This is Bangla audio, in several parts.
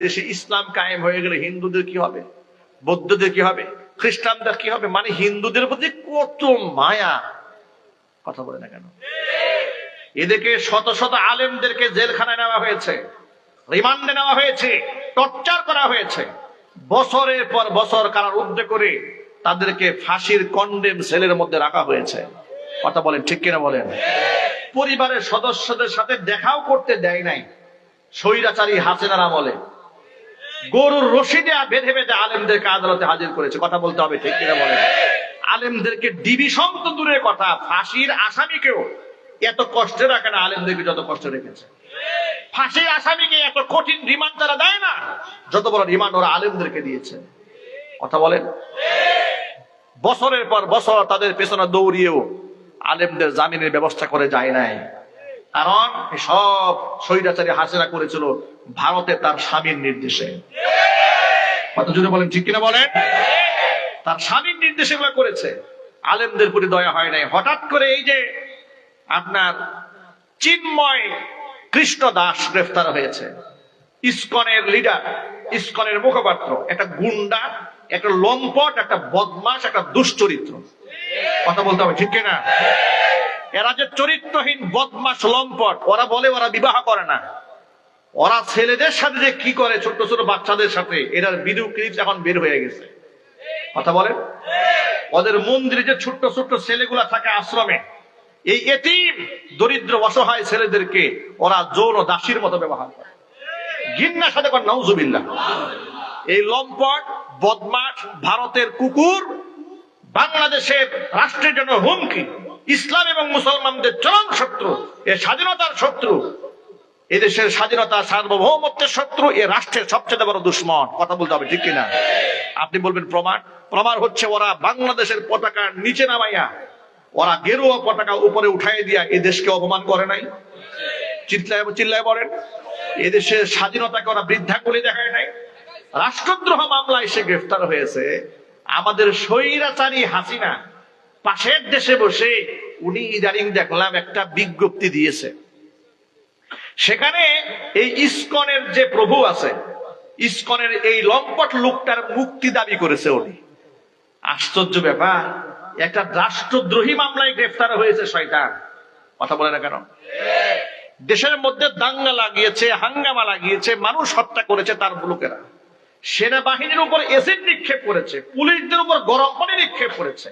দেশে ইসলাম কায়েম হয়ে গেলে হিন্দুদের কি হবে? বৌদ্ধদের কি হবে? খ্রিস্টানদের কি হবে? মানে হিন্দুদের প্রতি কত মায়া। কথা বলে না কেন? এদেরকে শত শত আলেমদেরকে জেলখানায় নেওয়া হয়েছে, রিমান্ডে নেওয়া হয়েছে, টর্চার করা হয়েছে। বছরের পর বছর কারারুদ্ধ করে তাদেরকে ফাঁসির কন্ডেম সেলের মধ্যে রাখা হয়েছে। কথা বলেন, ঠিক কিনা বলেন? পরিবারের সদস্যদের সাথে দেখাও করতে দেয় নাই। স্বৈরাচারী হাসিনার আমলে গরুর রশি দেয়া বেঁধে বেঁধে আলেমদেরকে আদালতে হাজির করেছে। কথা বলতে হবে, ঠিক কিনা বলেন? আলেমদেরকে ডিভিশন তো দূরের কথা, ফাঁসির আসামিকেও এত কষ্টে রাখে না আলেমদেরকে যত কষ্ট রেখেছে। ফাঁসির আসামিকে এত কঠিন রিমান্ড তারা দেয় না? যত বড় রিমান্ড ওরা আলেমদেরকে দিয়েছে। কথা বলেন? বছরের পর বছর তাদের পেছনে দৌড়িয়েও আলেমদের জামিনের ব্যবস্থা করে যায় নাই। কারণ সব স্বৈরাচারী হাসিনা করেছিল ভারতে তার স্বামীর নির্দেশে। কত জোরে বলেন, ঠিক কিনা বলেন? তার স্বামীর নির্দেশে এগুলো করেছে। আলেমদের প্রতি দয়া হয় নাই। হঠাৎ করে এই যে আপনার চিন্ময় কৃষ্ণ দাস গ্রেফতার হয়েছে। ইসকনের লিডার, ইস্কনের মুখপাত্র, একটা গুন্ডা, একটা লম্পট, একটা বদমাস একটা দুশ্চরিত্র। কথা বলতে হবে, ঠিক কিনা? এরা যে চরিত্রহীন বদমাস লম্পট, ওরা বলে ওরা বিবাহ করে না। ওরা ছেলেদের সাথে যে কি করে ছোট ছোট বাচ্চাদের সাথে, এটার ভিডিও ক্লিপ এখন বের হয়ে গেছে। কথা বলেন? ওদের মন্দিরে যে ছোট্ট ছোট্ট ছেলেগুলা থাকে আশ্রমে, এই এতিম, দরিদ্র, অসহায় ছেলেদেরকে ওরা যৌন দাসীর মতো ব্যবহার করে। ঘিন্নার সাথে করে নৌজুবিল্লা এই লম্পট বদমাস ভারতের কুকুর বাংলাদেশের রাষ্ট্রের জন্য হুমকি, ইসলাম এবং মুসলমানদের চরম শত্রু, এ স্বাধীনতার শত্রু এদেশের স্বাধীনতা, সার্বভৌমত্বের শত্রু এ রাষ্ট্রের সবচেয়ে বড় দুশ্মন। কথা বলতে হবে, ঠিক কিনা? আপনি বলবেন প্রমাণ? প্রমাণ হচ্ছে ওরা বাংলাদেশের পতাকা নিচে নামাইয়া, ওরা গেরুয়া পতাকা উপরে উঠাই দিয়া এ দেশকে অপমান করে নাই। চিল্লায় চিল্লায় বলেন, এদেশের স্বাধীনতাকে ওরা বৃদ্ধা করে দেখায় নাই। রাষ্ট্রদ্রোহ মামলায় সে গ্রেফতার হয়েছে। আমাদের স্বৈরাচারী হাসিনা পাশের দেশে বসে উনি ইদানিং দেখলাম একটা বিজ্ঞপ্তি দিয়েছে। সেখানে এই ইস্কনের যে প্রভু আছে, ইস্কনের এই লম্পট লোকটার মুক্তি দাবি করেছে উনি। আশ্চর্য ব্যাপার, একটা রাষ্ট্রদ্রোহী মামলায় গ্রেফতার হয়েছে শয়তান। কথা বলে না কেন দেশের মধ্যে দাঙ্গা লাগিয়েছে, হাঙ্গামা লাগিয়েছে, মানুষ হত্যা করেছে তার লোকেরা। সেনাবাহিনীর উপর এসিড নিক্ষেপ করেছে, পুলিশদের উপর গরম পানি নিক্ষেপ করেছে।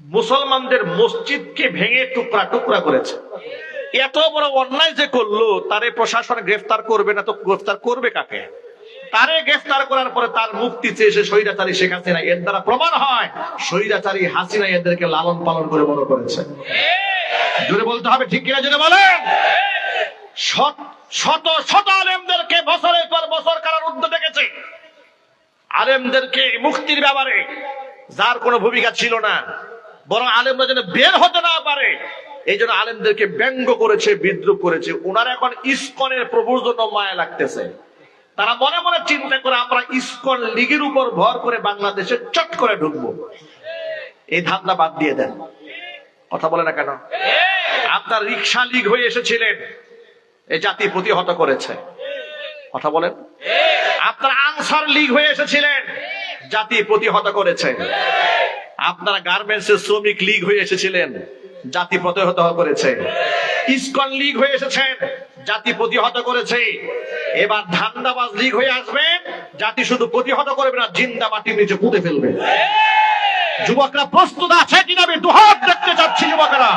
মুসলমানদের মসজিদকে ভেঙে টুকরা টুকরা করেছে। এত বড় অন্যায় যে করল, তারে প্রশাসন গ্রেফতার করবে না তো গ্রেফতার করবে কাকে? তারে গ্রেফতার করার পরে তার মুক্তি চেয়েছে স্বৈরাচারী শেখ হাসিনা। এর দ্বারা প্রমাণ হয়, স্বৈরাচারী হাসিনা এদেরকে লালন পালন করে বড় করেছে। জোরে বলতে হবে, ঠিক কিনা জোরে বলেন? শত শত আলেমদেরকে বছরের পর বছর কারারুদ্ধ ডেকেছে আলেমদেরকে মুক্তির ব্যাপারে যার কোনো ভূমিকা ছিল না, বরং আলেমরা যেন বের হতে না পারে এই জন্য আলেমদেরকে ব্যঙ্গ করেছে, বিদ্রুপ করেছে। ওনারা এখন ইস্কনের প্রভুর জন্য মায়া লাগতেছে। তারা মনে মনে চিন্তা করে, আমরা ইস্কন লীগের উপর ভর করে বাংলাদেশে চট করে ঢুকবো। এই ধান্দা বাদ দিয়ে দেন। কথা বলে না কেন? আপনার রিক্সা লীগ হয়ে এসেছিলেন, এই জাতি প্রতিহত করেছে। কথা বলেন। আপনার আনসার লীগ হয়ে এসেছিলেন, জাতি প্রতিহত করেছে। আপনারা গার্মেন্টস শ্রমিক লীগ হয়ে এসেছিলেন জাতি প্রতিহত করেছে। ইস্কন লীগ হয়ে এসেছেন জাতি প্রতিহত করেছে। এবার ধান্দাবাজ লীগ হয়ে আসবে, জাতি শুধু প্রতিহত করবে না জিন্দা মাটির নিচে পুঁতে ফেলবে। যুবকরা প্রস্তুত আছে কিনা আমি দুহাত দেখতে চাচ্ছি যুবকরা।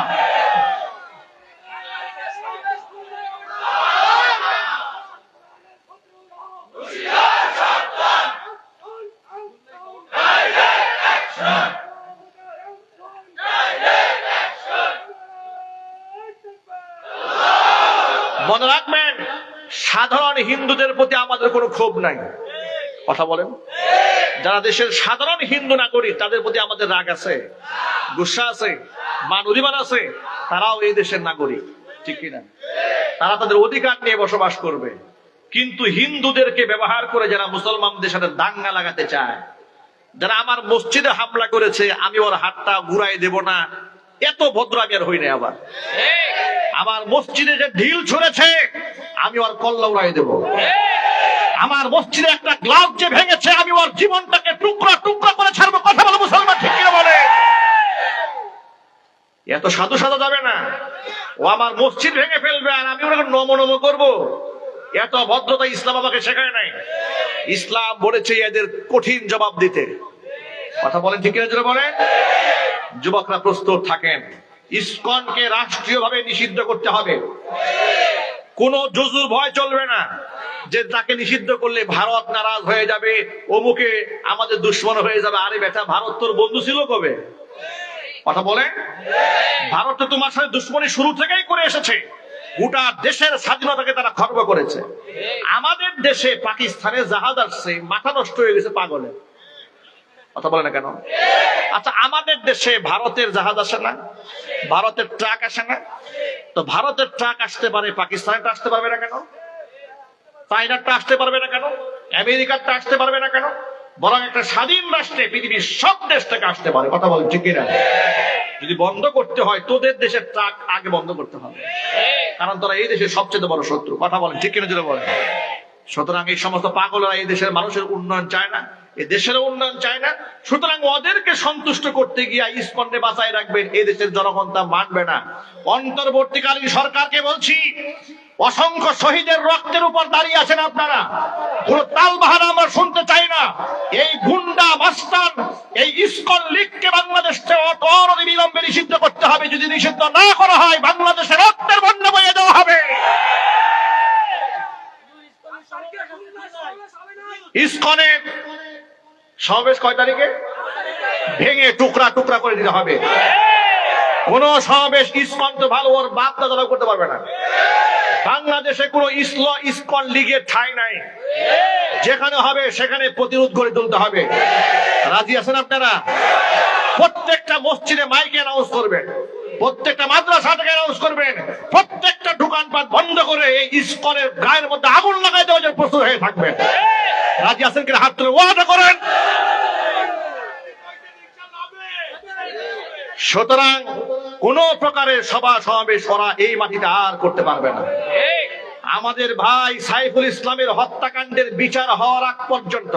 সাধারণ হিন্দুদের প্রতি আমাদের কোনো ক্ষোভ নাই। কথা বলেন। যারা দেশের সাধারণ হিন্দু নাগরিক তাদের প্রতি আমাদের রাগ আছে গুসা আছে মান অভিমান আছে তারাও এই দেশের নাগরিক ঠিক কিনা? তারা তাদের অধিকার নিয়ে বসবাস করবে। কিন্তু হিন্দুদেরকে ব্যবহার করে যারা মুসলমানদের সাথে দাঙ্গা লাগাতে চায় যারা আমার মসজিদে হামলা করেছে আমি ওর হাতটা ঘুরাই দেব না এত ভদ্র আমি আর হই না আবার। আমার মসজিদে যে ঢিল ছুঁড়েছে আমি ওর কল্লা উড়াই দেব। আমার মসজিদে একটা গ্লাস যে ভেঙেছে, আমি ওর জীবনটাকে টুকরা টুকরা করে ছাড়বো। কথা বলো মুসলমান, ঠিক বলে? এত সাধু সাধু যাবে না। ও আমার মসজিদ ভেঙে ফেলবে আর আমি ওনাকে নম নম করব। এত ভদ্রতা ইসলাম আমাকে শেখায় নাই। ইসলাম বলেছে এদের কঠিন জবাব দিতে। কথা বলেন ঠিক কিনা বলেন? যুবকরা প্রস্তুত থাকেন। ইসকনকে রাষ্ট্রীয়ভাবে নিষিদ্ধ করতে হবে। কোন জুজুর ভয় চলবে না। যে তাকে নিষিদ্ধ করলে ভারত নারাজ হয়ে যাবে, অমুকে আমাদের দুশ্মন হয়ে যাবে। আরে বেটা, ভারত তোর বন্ধু ছিল কবে? কথা বলে? ভারত তো তোমার সাথে দুশ্মনী শুরু থেকেই করে এসেছে। গোটা দেশের স্বাধীনতাকে তারা খর্ব করেছে। আমাদের দেশে পাকিস্তানে জাহাজ আসছে, মাথা নষ্ট হয়ে গেছে পাগলে। কথা বলে না কেন? আচ্ছা আমাদের দেশে ভারতের জাহাজ আসে না, ভারতের ট্রাক আসে না। তো ভারতের ট্রাক আসতে পারে পাকিস্তানেরটা আসতে পারবে না কেন? চাইনারটা আসতে পারবে না কেন? আমেরিকারটা আসতে পারবে না কেন? বরং একটা স্বাধীন রাষ্ট্রে পৃথিবীর সব দেশ থেকে আসতে পারে। কথা বলেন, ঠিক কিনা? যদি বন্ধ করতে হয়, তোদের দেশের ট্রাক আগে বন্ধ করতে হবে। কারণ তোরা এই দেশের সবচেয়ে বড় শত্রু। কথা বলেন, ঠিক কিনা যদি বলেন? সুতরাং এই সমস্ত পাগলরা এই দেশের মানুষের উন্নয়ন চায় না। এ দেশের উন্নয়ন চায় না। সুতরাং ওদেরকে সন্তুষ্ট করতে গিয়ে ইস্কনকে বাঁচায় রাখবেন এই দেশের জনগণ তা মানবে না। অন্তর্বর্তীকালীন সরকারকে বলছি, অসংখ্য শহীদের রক্তের উপর দাঁড়িয়ে আছেন আপনারা। কোন তাল বাহানা আমরা শুনতে চাই না। এই গুন্ডা মাস্টার এই ইস্কন লীগকে বাংলাদেশ বিলম্বে নিষিদ্ধ করতে হবে। যদি নিষিদ্ধ না করা হয়, বাংলাদেশে রক্তের বন্যা বয়ে দেওয়া হবে। ইস্কনের সমাবেশ কয় তারিখে? ভেঙে টুকরা টুকরা করে দিতে হবে। কোন সমাবেশ ইস্কন তো ভালো, ওর বাপ দাদারাও করতে পারবে না। বাংলাদেশে কোন ইসল ইস্কন লীগের ঠাই নাই। যেখানে হবে, সেখানে প্রতিরোধ করে তুলতে হবে। রাজি আছেন আপনারা? প্রত্যেকটা মসজিদে মাইকে অ্যানাউন্স করবেন। প্রত্যেকটা মাদ্রাসা থেকে অ্যানাউন্স করবেন, প্রত্যেকটা দোকানপাট বন্ধ করে এই ইস্কনের গায়ের মধ্যে আগুন লাগাই দেওয়ার প্রস্তুত হয়ে থাকবেন। রাজি আছেন কিনা? হাত তুলে ওয়াদা করেন। সুতরাং কোন প্রকারের সভা সমাবেশ করা এই মাটিতে আর করতে পারবে না। আমাদের ভাই সাইফুল ইসলামের হত্যাকাণ্ডের বিচার হওয়ার আগ পর্যন্ত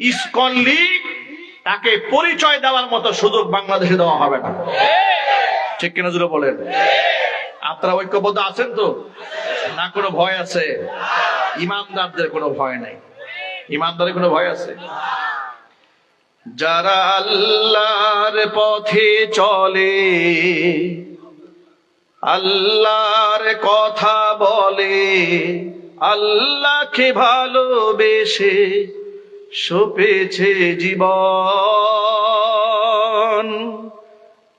ইসকন লীগ তাকে পরিচয় দেওয়ার মতো সুযোগ বাংলাদেশে দেওয়া হবে না। ঠিক কিনা জুড়ে বলেন। আপনারা ঐক্যবদ্ধ আছেন তো? না, কোনো ভয় আছে? ইমানদারদের কোনো ভয় নাই। ইমানদারের কোনো ভয় আছে? যারা আল্লাহর পথে চলে, আল্লাহর কথা বলে, আল্লাহকে ভালোবেসে সপেছে জীবন।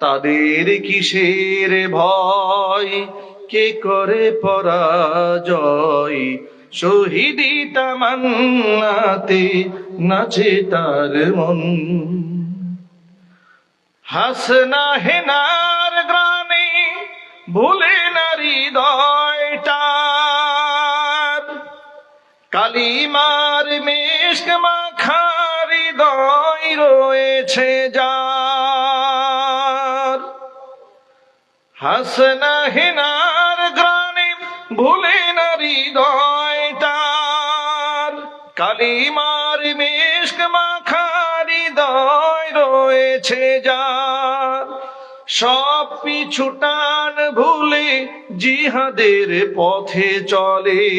তাদের কিসের ভয়? কে করে পরাজয়? শহীদি তামান্নাতে নাচে তার মন। হাসনা হেনার গ্রামে ভুলে নারী দয়টার। কালিমার মেশক মাখারি দয় রয়েছে যার। হাসনা হেনার গ্রামে ভুলে নারী দয়টার কালিমার মেশক মাখারি দয় রয়েছে যার। সব পিছুটান ভুলে জিহাদের পথে চলে।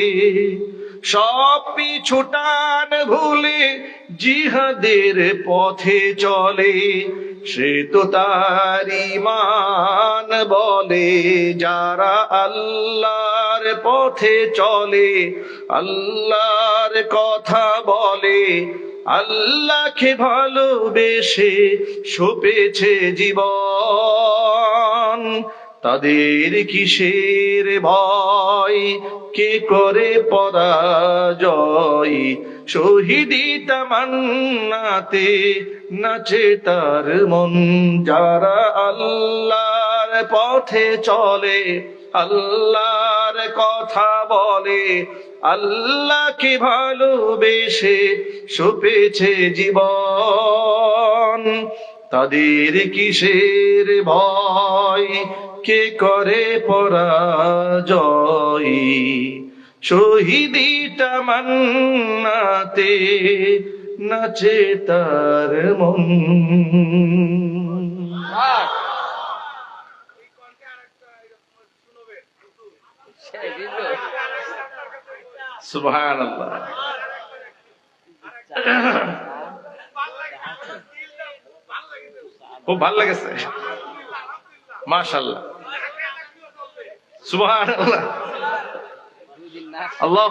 সব পিছুটান ভুলে জিহাদের পথে চলে। সে তো তার ইমান বলে, যারা আল্লাহর পথে চলে, আল্লাহর কথা বলে, আল্লাহকে ভালোবেসে সপেছে জীবন। তাদের কিসের ভয়? কে করে পরাজয়? শহীদি তামান্নাতে নাচে তার মন। যারা আল্লাহর পথে চলে, আল্লাহর কথা বলে, আল্লাহকে ভালোবেসে সুপেছে জীবন। তাদের কিসের ভয়? কে করে পরাজয়? শহীদিটা মান্নাতে নাচে তার মন। সুবহান আল্লাহ খুব ভালো লেগেছে। মাশাল্লাহ সুবহান আল্লাহ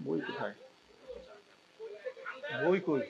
বই কোথায়? বই কই?